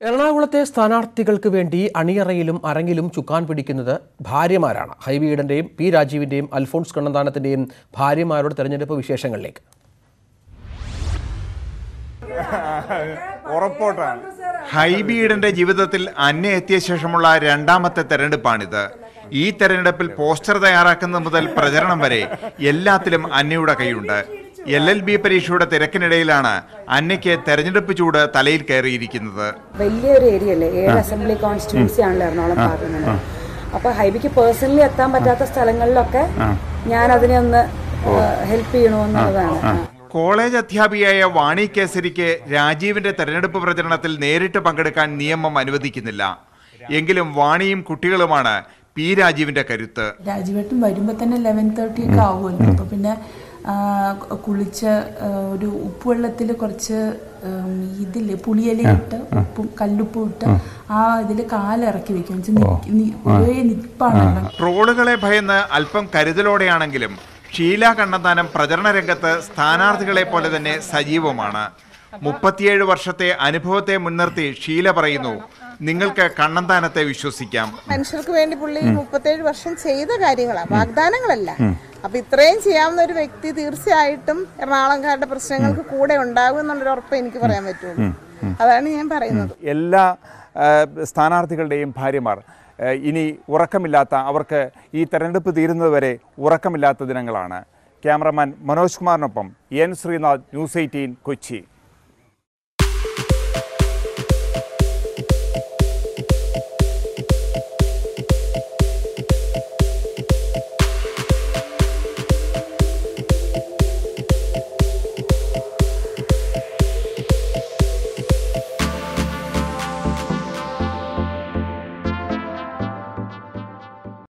എറണാകുളത്തെ സ്ഥാനാർത്ഥികൾക്ക് വേണ്ടി അണിയറയിലും അരങ്ങിലും ചുക്കാൻ പിടിക്കുന്നത് ഭാര്യമാരാണ്. ഹൈബി ഈഡന്റെയും പി രാജീവിന്റെയും അൽഫോൺസ് കണ്ണന്താനത്തിന്റെയും ഭാര്യമാരുടെ തെരഞ്ഞെടുപ്പ് വിശേഷങ്ങളിലേക്ക്. ഉറപ്പോട്ടാണ്. ഹൈബീഡന്റെ ജീവിതത്തിൽ അന്ന എത്തിയ ശേഷമുള്ള രണ്ടാമത്തെ തെരഞ്ഞെടുപ്പാണിത്. ഈ തെരഞ്ഞെടുപ്പിൽ പോസ്റ്റർ തയ്യാറാക്കുന്നത് മുതൽ പ്രചരണം വരെ എല്ലാത്തിലും അന്നയുടെ കൈയുണ്ട് എൽ എൽ ബി പരീക്ഷയുടെ തിരക്കിനിടയിലാണ് അന്നയ്ക്ക് തെരഞ്ഞെടുപ്പ് ചൂട് തലയിൽ കയറിയിരിക്കുന്നത്. വലിയൊരു ഏരിയ അല്ലേ ഏഴ് അസംബ്ലി കോൺസ്റ്റിറ്റ്യൂൻസി ആണല്ലോ എറണാകുളം പാർലമെന്റ്. അപ്പൊ ഹൈബിക്ക് പേഴ്സണലി എത്താൻ പറ്റാത്ത സ്ഥലങ്ങളിലൊക്കെ ഞാൻ അതിനെ ഒന്ന് ഹെൽപ്പ് ചെയ്യണമെന്നുള്ളതാണ്. കോളേജ് അധ്യാപികയായ വാണി കേസരിക്ക് രാജീവിന്റെ തെരഞ്ഞെടുപ്പ് പ്രചരണത്തിൽ നേരിട്ട് പങ്കെടുക്കാൻ നിയമം അനുവദിക്കുന്നില്ല. എങ്കിലും വാണിയും കുട്ടികളുമാണ് പി രാജീവിന്റെ കരുത്ത്. രാജീവേട്ടും വരുമ്പോ തന്നെ ലെവൻ തേർട്ടി ഒക്കെ ആവുമല്ലോ. അപ്പൊ പിന്നെ കുളിച്ച് ഒരു ഉപ്പുവെള്ളത്തിൽ കുറച്ച് ഇതിൽ പുളിയലി ഇട്ട് ഉപ്പും കല്ലുപ്പും ഇട്ട് ആ. ഇതിൽ കാലിറക്കി വെക്കും. ഒരേ നിപ്പാണല്ലോ ട്രോളുകളെ ഭയന്ന് അല്പം കരുതലോടെയാണെങ്കിലും ഷീല കണ്ണന്താനം പ്രചരണ രംഗത്ത് സ്ഥാനാർത്ഥികളെ പോലെ തന്നെ സജീവമാണ്. മുപ്പത്തിയേഴ് വർഷത്തെ അനുഭവത്തെ മുൻനിർത്തി ഷീല പറയുന്നു നിങ്ങൾക്ക് കണ്ണന്താനത്തെ വിശ്വസിക്കാം. മനുഷ്യർക്ക് വേണ്ടി പുള്ളി മുപ്പത്തേഴ് വർഷം ചെയ്ത കാര്യങ്ങളാണ് വാഗ്ദാനങ്ങളല്ല. അപ്പൊ ഇത്രയും ചെയ്യാവുന്ന ഒരു വ്യക്തി തീർച്ചയായിട്ടും എറണാകുളംകാരുടെ പ്രശ്നങ്ങൾക്ക് കൂടെ ഉണ്ടാകും എന്നുള്ളൊരു ഉറപ്പ് എനിക്ക് പറയാൻ പറ്റുള്ളൂ. അതാണ് ഞാൻ പറയുന്നത്. എല്ലാ സ്ഥാനാർത്ഥികളുടെയും ഭാര്യമാർ ഇനി ഉറക്കമില്ലാത്ത അവർക്ക് ഈ തെരഞ്ഞെടുപ്പ് തീരുന്നതുവരെ ഉറക്കമില്ലാത്ത ദിനങ്ങളാണ്. Cameraman Manoj കുമാറിനൊപ്പം N Sreenath news eighteen Kochi.